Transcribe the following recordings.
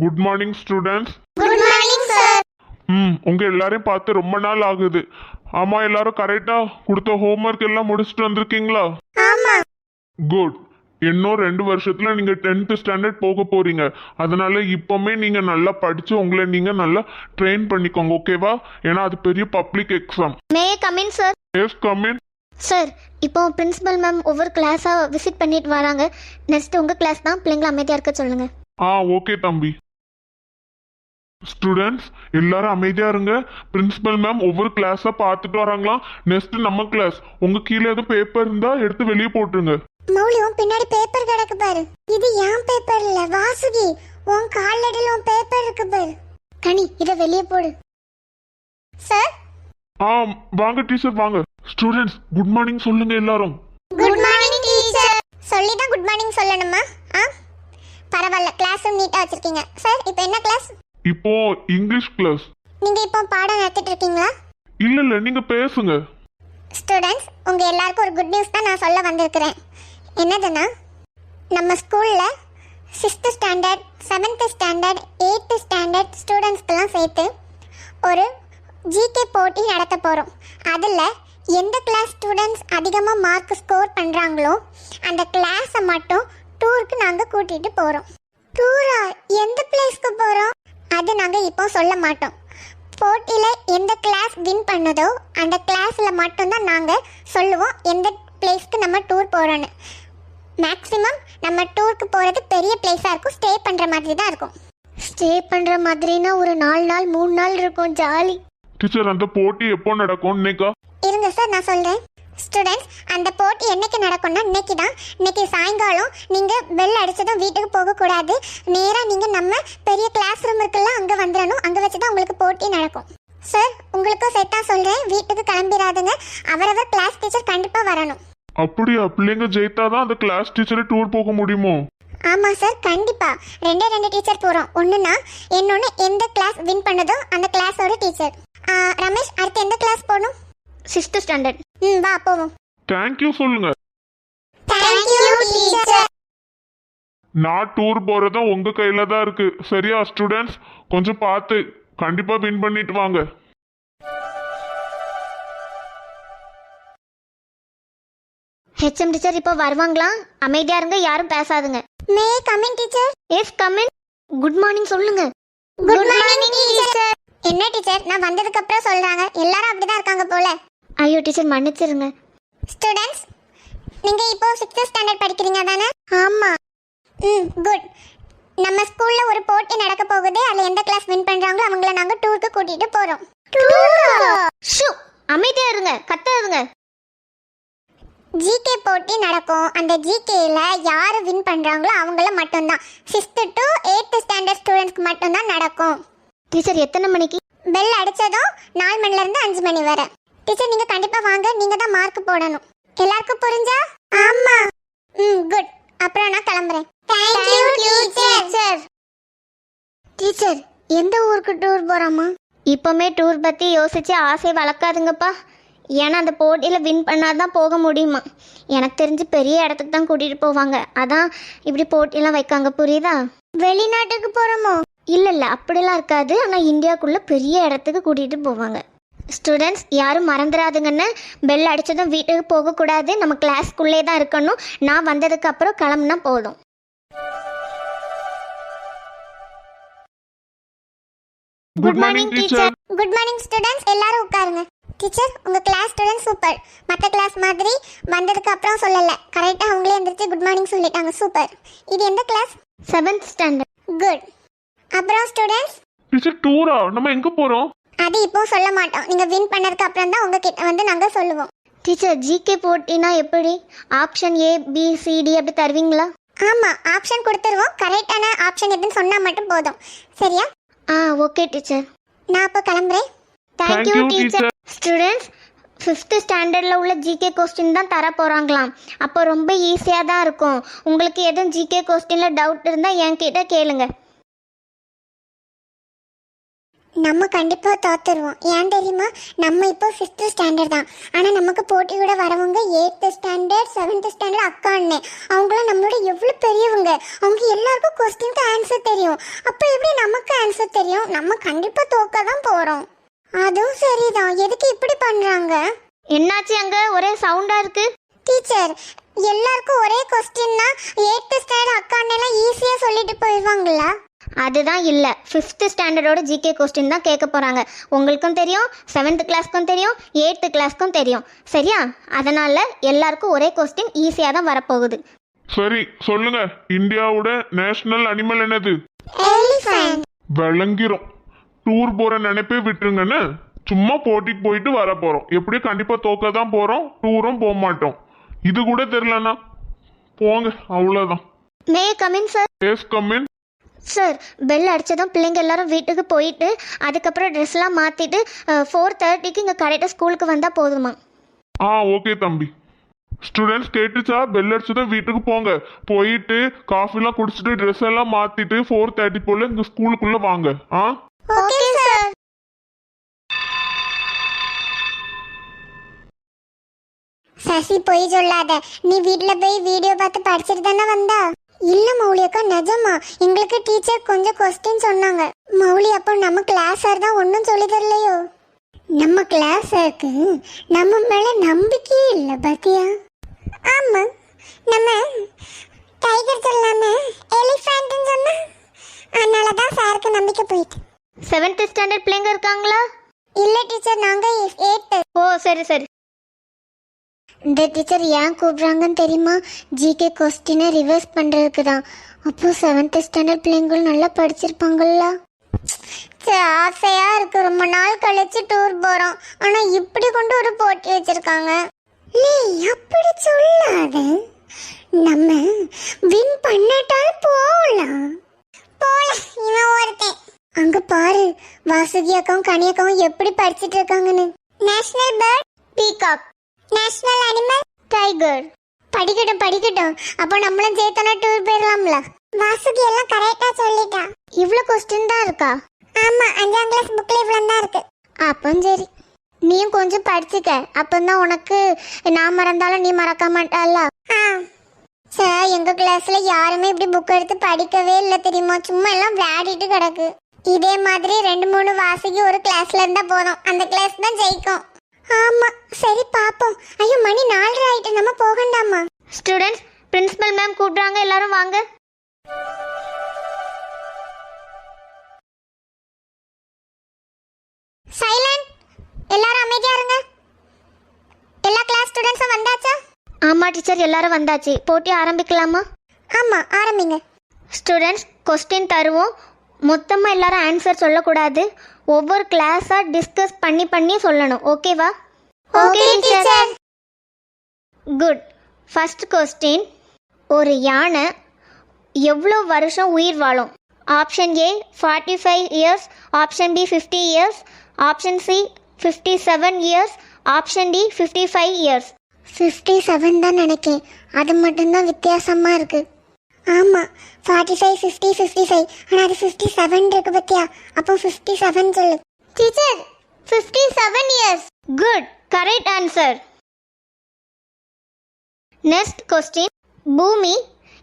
Good morning students good morning sir ம் உங்க எல்லாரையும் பார்த்து ரொம்ப நாள் ஆகுது. ஆமா எல்லாரும் கரெக்டா கொடுத்த ஹோம்ஒர்க் எல்லாம் முடிச்சுட்டு வந்திருக்கீங்களா? ஆமா. குட் இன்னும் ரெண்டு வருஷத்துல நீங்க டென்த் ஸ்டாண்டர்ட் போக போறீங்க. அதனால இப்பவுமே நீங்க நல்லா படிச்சு உங்களை நீங்க நல்லா ட்ரெயின் பண்ணிக்கோங்க ஓகேவா ஏன்னா அது பெரிய public exam may come in sir yes come in sir இப்போ பிரின்சிபல் மேம் ஒவ்வொரு கிளாஸாக விசிட் பண்ணிட்டு வராங்க. நெக்ஸ்ட் உங்கள் கிளாஸ் தான் பிள்ளைங்களை அமைதியாக இருக்க சொல்லுங்க. ஆ ஓகே தம்பி. ஸ்டூடெண்ட்ஸ் எல்லாரும் அமைதியா இருங்க. பிரின்சிபல் மேம் ஒவ்வொரு கிளாஸா பார்த்துட்டு வராங்களாம் நெக்ஸ்ட் நம்ம கிளாஸ் உங்க கீழே எதுவும் பேப்பர் இருந்தா எடுத்து வெளியே போட்டுருங்க. மௌலி உன் பின்னாடி பேப்பர் கிடக்கு பாரு. இது என் பேப்பர் இல்ல வாசுகி. உன் காலடியில் உன் பேப்பர் இருக்கு பாரு. கனி இதை வெளியே போடு. சார் ஆ வாங்க டீச்சர் வாங்க. ஸ்டூடெண்ட்ஸ் குட் மார்னிங் சொல்லுங்க எல்லாரும். குட் மார்னிங் டீச்சர் சொல்லி தான் குட் மார்னிங் சொல்லணுமா? ஆ? பரவாயில்ல கிளாஸும் நீட்டாக வச்சிருக்கீங்க. சார் இப்போ என்ன கிளாஸ் இப்போ இங்கிலீஷ் கிளாஸ் நீங்க இப்போ பாடம் நடத்திட்டு இருக்கீங்களா? இல்ல இல்ல நீங்க பேசுங்க. ஸ்டூடெண்ட்ஸ் உங்க எல்லாருக்கும் ஒரு குட் நியூஸ் தான் நான் சொல்ல வந்திருக்கிறேன். என்னதுன்னா நம்ம ஸ்கூல்ல sixth standard seventh standard eighth standard ஸ்டூடெண்ட்ஸ்க்கெல்லாம் சேர்த்து ஒரு ஜிகே போட்டி நடத்த போகிறோம் அதில் எந்த கிளாஸ் ஸ்டூடெண்ட்ஸ் அதிகமாக மார்க் ஸ்கோர் பண்ணுறாங்களோ அந்த கிளாஸை மட்டும் டூருக்கு நாங்கள் கூட்டிகிட்டு போகிறோம் டூரா எந்த பிளேஸ்க்கு போகிறோம் அது நாங்கள் இப்போ சொல்ல மாட்டோம். போட்டியில் எந்த கிளாஸ் வின் பண்ணுதோ அந்த கிளாஸில் மட்டும்தான் நாங்கள் சொல்லுவோம் எந்த பிளேஸ்க்கு நம்ம டூர் போகிறோன்னு மேக்ஸிமம் நம்ம டூருக்கு போகிறது பெரிய பிளேஸாக இருக்கும். ஸ்டே பண்ணுற மாதிரி தான் இருக்கும். ஸ்டே பண்ணுற மாதிரினா ஒரு நாலு நாள் மூணு நாள் இருக்கும். ஜாலி. டீச்சர் அந்த போட்டி எப்போ நடக்கும் இன்னைக்கா இருங்க சார் நான் சொல்கிறேன் ஸ்டூடெண்ட்ஸ் அந்த போட்டி என்னைக்கு நடக்கும்னா இன்னைக்கு தான். இன்னைக்கு சாயங்காலம் நீங்கள் பெல் அடிச்சதும் வீட்டுக்கு போகக்கூடாது. நேராக நீங்கள் நம்ம பெரிய கிளாஸ் ரூம் இருக்குல்ல அங்கே வந்துடணும் அங்கே வச்சு தான் உங்களுக்கு போட்டி நடக்கும். சார் உங்களுக்கும் செட்டாக சொல்கிறேன் வீட்டுக்கு கிளம்பிடாதுங்க அவரவர் கிளாஸ் டீச்சர் கண்டிப்பாக வரணும். அப்படியா? பிள்ளைங்க ஜெயித்தாதான் அந்த கிளாஸ் டீச்சரை டூர் போக முடியுமோ? ஆமாம் சார் கண்டிப்பாக ரெண்டே ரெண்டு டீச்சர் போகிறோம் ஒன்றுனா இன்னொன்று எந்த கிளாஸ் வின் பண்ணதோ அந்த கிளாஸோட டீச்சர் ரமேஷ் அடுத்து எந்த கிளாஸ் போகணும்? சிக்ஸ்த்து ஸ்டாண்டர்ட் ம் வா போவோம். தேங்க்யூ சொல்லுங்க. தேங்க்யூ டீச்சர் நான் டூர் போறதும் உங்க கையில தான் இருக்கு. சரியா ஸ்டூடெண்ட்ஸ் கொஞ்சம் பார்த்து கண்டிப்பா வின் பண்ணிட்டு வாங்க. ஹெச்எம் டீச்சர் இப்போ வருவாங்களா? அமைதியாக இருங்க யாரும் பேசாதுங்க. May coming teacher yes come in good morning சொல்லுங்க. குட் மார்னிங் டீச்சர் என்ன டீச்சர் நான் வந்ததுக்கு அப்புறம் சொல்றாங்க. எல்லாரும் அப்படிதான் இருக்காங்க போல. ஐயோ டீச்சர் மன்னிச்சிருங்க. ஸ்டூடெண்ட்ஸ் நீங்க இப்போ சிக்ஸ்த் ஸ்டாண்டர்ட் படிக்கிறீங்க தானே ஆமா. ம் குட் நம்ம ஸ்கூல்ல ஒரு போட்டி நடக்க போகுது அதுல எந்த கிளாஸ் வின் பண்றாங்களோ அவங்கள நாங்க டூருக்கு கூட்டிட்டு போறோம். ஷூ அமைதியாக இருங்க கத்தாதுங்க. ஜிகே போட்டி நடக்கும். அந்த ஜிகேல யார் வின் பண்றாங்களோ அவங்கள மட்டும்தான். சிக்ஸ்த் டு எயித்து ஸ்டாண்டர்ட் ஸ்டூடெண்ட்ஸ்க்கு மட்டும்தான் நடக்கும். டீச்சர் எத்தனை மணிக்கு? பெல் அடிச்சதும் நாலு மணில இருந்து அஞ்சு மணி வரை. டீச்சர் நீங்க கண்டிப்பா வாங்க. நீங்க தான் மார்க் போடணும். எல்லாருக்கும் புரிஞ்சா? ஆமா. ம் குட் அப்புறம் நான் கிளம்புறேன். Thank you teacher. டீச்சர். எந்த ஊருக்கு டூர் போகிறோமா இப்போமே டூர் பற்றி யோசிச்சு ஆசை வளர்க்காதுங்கப்பா. ஏன்னா அந்த போட்டியில் வின் பண்ணாதான் போக முடியுமா? எனக்கு தெரிஞ்சு பெரிய இடத்துக்கு தான் கூட்டிகிட்டு போவாங்க. அதான் இப்படி போட்டியெல்லாம் வைக்காங்க புரியுதா? வெளிநாட்டுக்கு போறோமோ? இல்லை இல்லை அப்படிலாம் இருக்காது. ஆனால் இந்தியாவுக்குள்ளே பெரிய இடத்துக்கு கூட்டிகிட்டு போவாங்க. ஸ்டூடெண்ட்ஸ் யாரும் மறந்துடாதுங்கன்னு பெல் அடித்ததும் வீட்டுக்கு போகக்கூடாது. நம்ம கிளாஸ்க்குள்ளே தான் இருக்கணும். நான் வந்ததுக்கு அப்புறம் கிளம்புனா போதும். Good morning teacher good morning students எல்லாரும் உட்காருங்க. டீச்சர் உங்க கிளாஸ் ஸ்டூடெண்ட் சூப்பர் மற்ற கிளாஸ் மாதிரி வந்ததுக்கு அப்புறம் சொல்லல. கரெக்டா அவங்களே எந்திரிச்சு குட் மார்னிங் சொல்லிட்டாங்க. சூப்பர் இது எந்த கிளாஸ் செவன்த் ஸ்டாண்டர்ட் குட் அப்புறம் ஸ்டூடெண்ட்ஸ் டீச்சர் டூரா நம்ம எங்க போறோம்? அது இப்போ சொல்ல மாட்டோம். நீங்க வின் பண்ணதுக்கு அப்புறம் தான் உங்ககிட்ட வந்து நாங்க சொல்லுவோம். டீச்சர் ஜிகே போட்டினா எப்படி? Option A B C D அப்படி தருவீங்களா? ஆமா ஆப்ஷன் கொடுத்துருவோம். கரெக்டான ஆப்ஷன் எதுன்னு சொன்னா மட்டும் போதும். சரியா? ஆ ஓகே டீச்சர் நான் அப்போ கிளம்புறேன். Thank you Thank you, teacher students fifth ஸ்டாண்டர்டில் உள்ள ஜிகே கொஸ்டின் தான் தர போகிறாங்களாம் அப்போ ரொம்ப ஈஸியாக தான் இருக்கும். உங்களுக்கு எதுவும் ஜிகே கொஸ்டினில் டவுட் இருந்தால் என்கிட்ட கேளுங்க. நம்ம கண்டிப்பா தோத்துருவோம். ஏன் தெரியுமா? நம்ம இப்போ ஃபிஃப்த் ஸ்டாண்டர்ட் தான். ஆனா நமக்கு போட்டி கூட வரவங்க எயித்து ஸ்டாண்டர்ட் செவன்த் ஸ்டாண்டர்ட் அக்கா அண்ணன் அவங்களாம் நம்மளோட எவ்வளவு பெரியவங்க? அவங்க எல்லாருக்கும் கொஸ்டினுக்கு ஆன்சர் தெரியும். அப்ப எப்படி நமக்கு ஆன்சர் தெரியும்? நம்ம கண்டிப்பா தோக்க தான் போறோம். அதுவும் சரிதான். எதுக்கு இப்படி பண்றாங்க? என்னாச்சு அங்க? ஒரே சவுண்டா இருக்கு. டீச்சர் எல்லாருக்கும் ஒரே கொஸ்டின்னா எயித்து ஸ்டாண்டர்ட் அக்கா அண்ணெல்லாம் ஈஸியா சொல்லிட்டு போயிடுவாங்களா? அதுதான் இல்லை. ஃபிஃப்த்து ஸ்டாண்டர்டோட ஜிகே கொஸ்டின் தான் கேட்க போகிறாங்க உங்களுக்கும் தெரியும் செவன்த் கிளாஸ்க்கும் தெரியும் எயித்து கிளாஸ்க்கும் தெரியும். சரியா? அதனால் எல்லாருக்கும் ஒரே கொஸ்டின் ஈஸியாக தான் வரப்போகுது. சரி சொல்லுங்க. இந்தியாவோட நேஷனல் அனிமல் என்னது? விளங்கிரும். டூர் போற நினைப்பே விட்டுருங்கன்னு சும்மா போட்டிக்கு போயிட்டு வர போறோம். எப்படியும் கண்டிப்பா தோக்க தான் போறோம் டூரும் போக மாட்டோம். இது கூட தெரிலண்ணா போங்க அவ்வளோதான் may come in sir yes come in sir bell அடித்ததும் பிள்ளைங்க எல்லாரும் வீட்டுக்கு போயிட்டு அதுக்கப்புறம் ட்ரெஸ்லாம் மாற்றிட்டு ஃபோர் தேர்ட்டிக்கு இங்கே கரெக்டாக ஸ்கூலுக்கு வந்தால் போதுமா? ஆ ஓகே தம்பி. ஸ்டூடெண்ட்ஸ் கேட்டுச்சா? பெல் அடிச்சதும் வீட்டுக்கு போங்க. போயிட்டு காஃபிலாம் குடிச்சிட்டு ட்ரெஸ் எல்லாம் மாத்திட்டு ஃபோர் தேர்ட்டி போல இந்த ஸ்கூலுக்குள்ள வாங்க. ஆ? ஓகே சார் சசி பொய் சொல்லாத. நீ வீட்ல போய் வீடியோ பார்த்து படிச்சிட்டு தானே வந்தா? இல்ல மௌலி அக்கா நிஜமா. எங்களுக்கு டீச்சர் கொஞ்சம் கொஸ்டின் சொன்னாங்க. மௌலி அப்போ நம்ம கிளாஸ் சார் தான் ஒன்றும் சொல்லி தரலையோ? நம்ம கிளாஸ் சாருக்கு நம்ம மேல நம்பிக்கையே இல்லை பாத்தியா? ஆமா. நம்ம டைகர் சொல்லாம எலிஃபண்ட்னு சொன்னா அதனால தான் சாருக்கு நம்பிக்கை போயிட்டு. செவன்த் ஸ்டாண்டர்ட் பிள்ளைங்க இருக்காங்களா? இல்ல டீச்சர் நாங்க எயித்து ஓ சரி சரி. இந்த டீச்சர் ஏன் கூப்பிட்றாங்கன்னு தெரியுமா? ஜிகே கொஸ்டினை ரிவர்ஸ் பண்ணுறதுக்கு தான். அப்போது செவன்த் ஸ்டாண்டர்ட் பிள்ளைங்களும் நல்லா படிச்சிருப்பாங்கல்ல. ஆசையாக ஆசையா இருக்கு. ரொம்ப நாள் கழிச்சு டூர் போகிறோம் ஆனால் இப்படி கொண்டு ஒரு போட்டி வச்சிருக்காங்க. நீ அப்படி சொல்லாத. நம்ம வின் பண்ணட்டாலும் போகலாம் போகலாம் இவன் ஒருத்தன். அங்கே பாரு வாசுகி அக்காவும் கனியக்காவும் எப்படி படிச்சிட்டு இருக்காங்கன்னு. National bird peacock national animal tiger படிக்கட்டும் படிக்கட்டும். அப்போ நம்மளும் சேர்த்தனா டூர் போயிடலாம்ல? வாசுகி எல்லாம் கரெக்டா சொல்லிட்டா. இவ்வளோ கொஸ்டின் தான் இருக்கா? ஆமா அஞ்சாம் கிளாஸ் புக்ல இவ்வளவு தான் இருக்கு. அப்போ சரி. நீயும் கொஞ்சம் படிச்சுக்க. அப்பந்தான் உனக்கு நான் மறந்தாலும் நீ மறக்க மாட்டால சார் எங்க கிளாஸ்ல யாருமே இப்படி புக் எடுத்து படிக்கவே இல்லை தெரியுமா? சும்மா எல்லாம் விளையாடிட்டு கிடக்கு. இதே மாதிரி ரெண்டு மூணு வாசிக்கு ஒரு கிளாஸ்ல இருந்தா போதும். அந்த கிளாஸ் தான் ஜெயிக்கும். ஆமா சரி பாப்போம். ஐயோ மணி நாலரை ஆயிட்டு நம்ம போகண்டாமா? ஸ்டூடெண்ட்ஸ் பிரின்சிபல் மேம் கூப்பிட்றாங்க எல்லாரும் வாங்க. சைலண்ட் எல்லாரும் அமைதியா இருங்க. எல்லா கிளாஸ் ஸ்டூடெண்ட்ஸும் வந்தாச்சா? ஆமாம் டீச்சர் எல்லாரும் வந்தாச்சு. போட்டி ஆரம்பிக்கலாமா? ஆமா ஆரம்பிங்க. ஸ்டூடெண்ட்ஸ் கொஸ்டின் தருவோம். மொத்தமாக எல்லாரும் ஆன்சர் சொல்லக்கூடாது. ஒவ்வொரு கிளாஸாக டிஸ்கஸ் பண்ணி பண்ணி சொல்லணும். ஓகேவா okay teacher good first question ஒரு யானை எவ்வளோ வருஷம் உயிர் வாழும்? Option A forty five years option B fifty years option C fifty seven years option D fifty five years fifty seven தான் நினைக்கேன். அது மட்டும்தான் வித்தியாசமா இருக்கு. ஆமா forty five fifty fifty five ஆனால் அது ஃபிஃப்டி செவன் இருக்கு பத்தியா? அப்போ ஃபிஃப்டி செவன் சொல்லு. Teacher fifty seven years good correct answer next question பூமி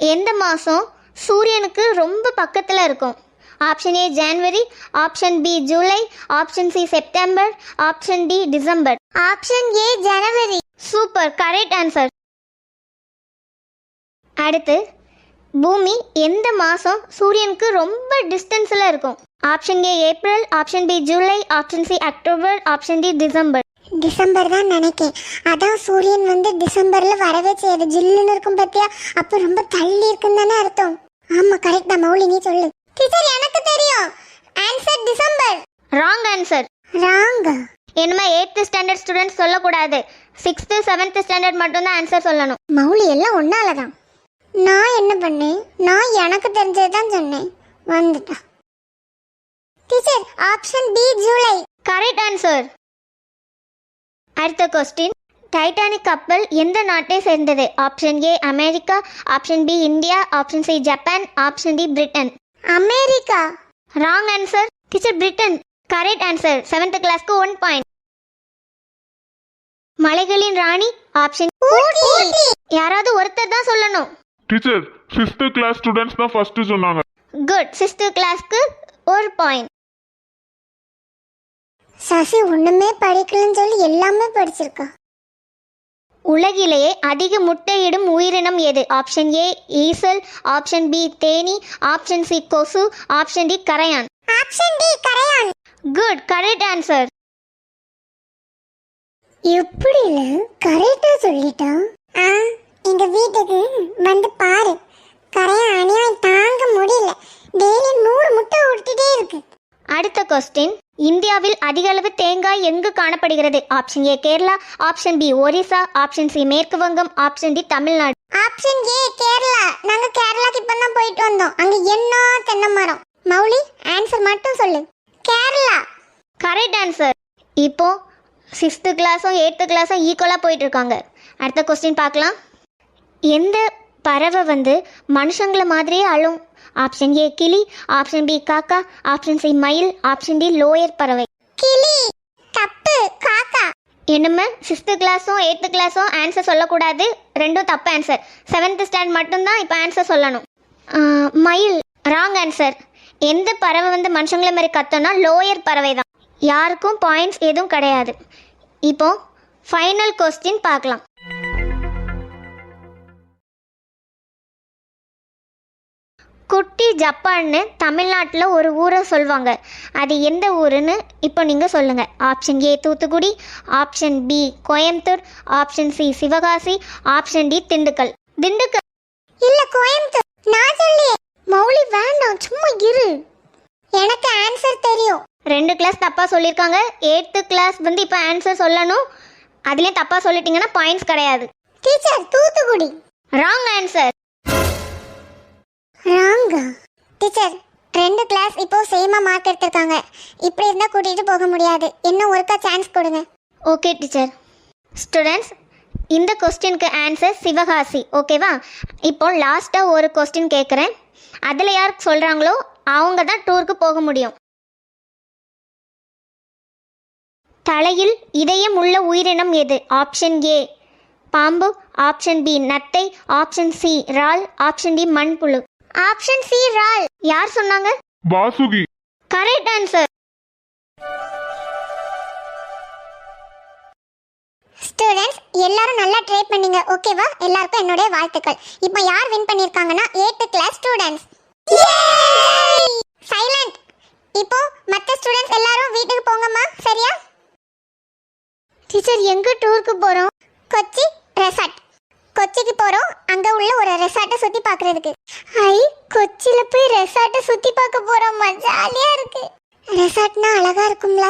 எந்த மாதம் சூரியனுக்கு ரொம்ப பக்கத்தில் இருக்கும்? Option A January option B July option C September option D December option A January super correct answer அடுத்து பூமி எந்த மாதம் சூரியனுக்கு ரொம்ப டிஸ்டன்ஸில் இருக்கும்? Option A April option B July option C October option D December December தான் நினைக்கேன். அதான் சூரியன் வந்து டிசம்பர்ல வரவே செய்யுது. ஜில்லுன்னு இருக்கும் பத்தியா? அப்ப ரொம்ப தள்ளி இருக்குன்னு தானே அர்த்தம். ஆமா கரெக்ட் தான். மௌலி நீ சொல்லு. டீச்சர் எனக்கு தெரியும். ஆன்சர் டிசம்பர் ராங் ஆன்சர் ராங்கா இனிமே எயித்து ஸ்டாண்டர்ட் ஸ்டூடெண்ட்ஸ் சொல்லக்கூடாது. சிக்ஸ்த்து செவன்த்து ஸ்டாண்டர்ட் மட்டும்தான் ஆன்சர் சொல்லணும். மௌலி எல்லாம் ஒன்னால தான் நான் என்ன பண்ணேன்? நான் எனக்கு தெரிஞ்சது தான் சொன்னேன். வந்துட்டா. Teacher option B July correct answer அடுத்த கொஸ்டின் டைட்டானிக் கப்பல் எந்த நாட்டை சேர்ந்தது? Option A America option B India option C Japan option D Britain America. Wrong answer teacher Britain correct answer seventh கிளாஸ்க்கு ஒன் பாயிண்ட் மலைகளின் ராணி. ஆப்ஷன் யாராவது ஒருத்தர் தான் சொல்லணும். டீச்சர் ஃபிஃப்த் கிளாஸ் ஸ்டூடெண்ட்ஸ் தான் ஃபர்ஸ்ட் சொன்னாங்க. குட் சிக்ஸ்த் கிளாஸ்க்கு ஒரு பாயிண்ட் சசி ஒண்ணுமே படிக்கலன்னு சொல்லி எல்லாமே படிச்சிருக்கா. உலகிலேயே அதிக முட்டையிடும் உயிரினம் எது? ஆப்ஷன் ஏ ஈசல் ஆப்ஷன் பி தேனி. ஆப்ஷன் சி கொசு. ஆப்ஷன் டி கரையான். ஆப்ஷன் டி கரையான். குட் கரெக்ட் ஆன்சர் எப்படி கரெக்டா சொல்லிட்டான்? ஆ? எங்க வீட்டுக்கு வந்து பாரு. கரையான் அநியாயம் தாங்க முடியல. டெய்லி நூறு முட்டை விட்டுட்டே இருக்கு. அடுத்த கொஸ்டின் இந்தியாவில் அதிக அளவு தேங்காய் எங்கு காணப்படுகிறது? Option A Kerala. Option B Orissa. Option C மேற்கு வங்கம். Option D Tamil Nadu. Option A Kerala. நாங்க கேரளாக்கு இப்பதான் போயிட்டு வந்தோம். அங்க என்ன தென்னை மரம்? மௌலி ஆன்சர் மட்டும் சொல்லு. கேரளா. கரெக்ட் ஆன்சர் இப்போ சிக்ஸ்த்து கிளாஸும் எயித்து கிளாஸும் ஈக்குவலாக போயிட்டு இருக்காங்க. அடுத்த கொஸ்டின் பார்க்கலாம். எந்த பறவை வந்து மனுஷங்கள மாதிரியே அழும்? ஆப்ஷன் ஏ கிளி. ஆப்ஷன் பி காக்கா. ஆப்ஷன் சி மயில். ஆப்ஷன் டி லோயர் பறவை. கிளி தப்பு காக்கா. என்னமே சிக்ஸ்த்து கிளாஸும் எயித்து கிளாஸும் ஆன்சர் சொல்லக்கூடாது. ரெண்டும் தப்பு ஆன்சர் செவன்த் ஸ்டாண்ட் மட்டும்தான் இப்போ ஆன்சர் சொல்லணும். மயில். ராங் ஆன்சர் எந்த பறவை வந்து மனுஷங்கள மாதிரி கத்தோன்னா லோயர் பறவை தான் யாருக்கும் பாயிண்ட்ஸ் எதுவும் கிடையாது. இப்போ ஃபைனல் கொஸ்டின் பார்க்கலாம். குட்டி ஜப்பான்னு தமிழ்நாட்டில் ஒரு ஊரை சொல்லுவாங்க அது எந்த ஊருன்னு இப்போ நீங்கள் சொல்லுங்கள் option A Thoothukudi option B Coimbatore option C Sivakasi option D Dindigul. Dindigul. இல்ல கோயம்புத்தூர். நான் சொல்லியே மௌலி வேண்டாம் சும்மா இரு. எனக்கு ஆன்சர் தெரியும். ரெண்டு கிளாஸ் தப்பாக சொல்லியிருக்காங்க எயித்து கிளாஸ் வந்து இப்போ ஆன்சர் சொல்லணும். அதுலேயும் தப்பாக சொல்லிட்டீங்கன்னா பாயிண்ட்ஸ் கிடையாது. டீச்சர் தூத்துக்குடி. ராங் ஆன்சர் ராங்கா. டீச்சர் ரெண்டு கிளாஸ் இப்போ சேமா மார்க் எடுத்திருக்காங்க. இப்படி இருந்தா கூட்டிட்டு போக முடியாது. இன்னும் ஒருக்கா சான்ஸ் கொடுங்க. ஓகே டீச்சர் ஸ்டூடெண்ட்ஸ் இந்த கொஸ்டினுக்கு ஆன்சர் சிவகாசி. ஓகேவா இப்போ லாஸ்ட்டாக ஒரு கொஸ்டின் கேட்குறேன் அதில் யார் சொல்கிறாங்களோ அவங்க தான் டூருக்கு போக முடியும். தலையில் இதயம் உள்ள உயிரினம் எது? ஆப்ஷன் ஏ பாம்பு. ஆப்ஷன் பி நத்தை. ஆப்ஷன் சி ரால் ஆப்ஷன் டி மண்புழு. ஆப்ஷன் சி இறால் யார் சொன்னாங்க? வாசுகி. Correct answer. ஸ்டூடெண்ட்ஸ் எல்லாரும் நல்லா ட்ரை பண்ணீங்க ஓகேவா? எல்லாருக்கும் என்னுடைய வாழ்த்துக்கள். இப்போ யார் வின் பண்ணிருக்காங்கன்னா எயித்து கிளாஸ் ஸ்டூடெண்ட்ஸ் சைலண்ட் இப்போ மற்ற ஸ்டூடெண்ட்ஸ் எல்லாரும் வீட்டுக்கு போங்கம்மா சரியா? டீச்சர் எங்கே டூருக்கு போகிறோம் கொச்சி ரெசார்ட் கொச்சிக்கு போறோம் அங்க உள்ள ஒரு ரெசார்ட்டை சுத்தி பார்க்கிறதுக்கு. ஐ கொச்சியில் போய் ரெசார்ட்டை சுத்தி பார்க்க போறோம்மா ஜாலியா இருக்கு. ரெசார்ட்னா அழகா இருக்கும்ல?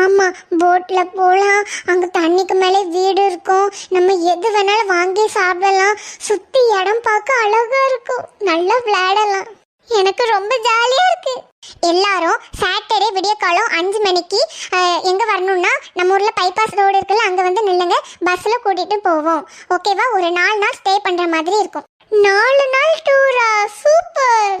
ஆமா போட்ல போலாம். அங்க தண்ணிக்கு மேலே வீடு இருக்கும். நம்ம எது வேணாலும் வாங்கி சாப்பிடலாம். சுத்தி இடம் பார்க்க அழகா இருக்கும். நல்லா விளையாடலாம். எனக்கு ரொம்ப ஜாலியா இருக்கு. எல்லாரும் சாட்டர்டே விடிய காலம் அஞ்சு மணிக்கு எங்கே எங்க வரணும்னா நம்ம ஊர்ல பைபாஸ் ரோடு இருக்குல்ல அங்க வந்து நில்லுங்க. பஸ்ல கூட்டிட்டு போவோம். ஓகேவா ஒரு நாலு நாள் ஸ்டே பண்ற மாதிரி இருக்கும். நாலு நாள் டூரா சூப்பர்.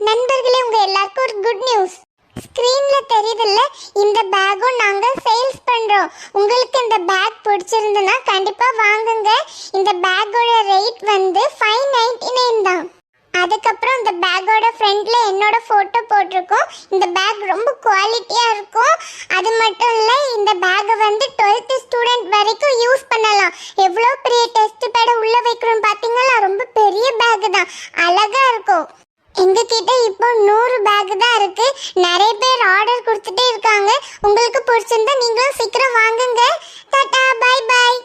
நண்பர்களே உங்க எல்லாருக்கும் ஒரு குட் நியூஸ் ஸ்கிரீன்ல தெரியுதுல்ல இந்த பேக்கும் நாங்க சேல்ஸ் பண்றோம். உங்களுக்கு இந்த பேக் பிடிச்சிருந்ததுன்னா கண்டிப்பா வாங்குங்க. இந்த பேக்கோட ரேட் வந்து ஃபைவ் நைன்டி நைன் தான். அதுக்கப்புறம் இந்த பேக்கோட ஃப்ரண்ட்ல என்னோட ஃபோட்டோ போட்டிருக்கோம். இந்த பேக் ரொம்ப குவாலிட்டியாக இருக்கும். அது மட்டும் இல்லை இந்த பேக்கை வந்து 12th ஸ்டூடெண்ட் வரைக்கும் யூஸ் பண்ணலாம். எவ்வளோ பெரிய டெஸ்ட் பேட உள்ள வைக்கிறோம்னு பார்த்தீங்களா ரொம்ப பெரிய பேக் தான். அழகா இருக்கும். எங்ககிட்ட இப்போ நூறு பேக் தான் இருக்கு. நிறைய பேர் ஆர்டர் கொடுத்துட்டே இருக்காங்க. உங்களுக்கு பிடிச்சிருந்தா நீங்களும் சீக்கிரம் வாங்குங்க. டாடா பாய் பாய்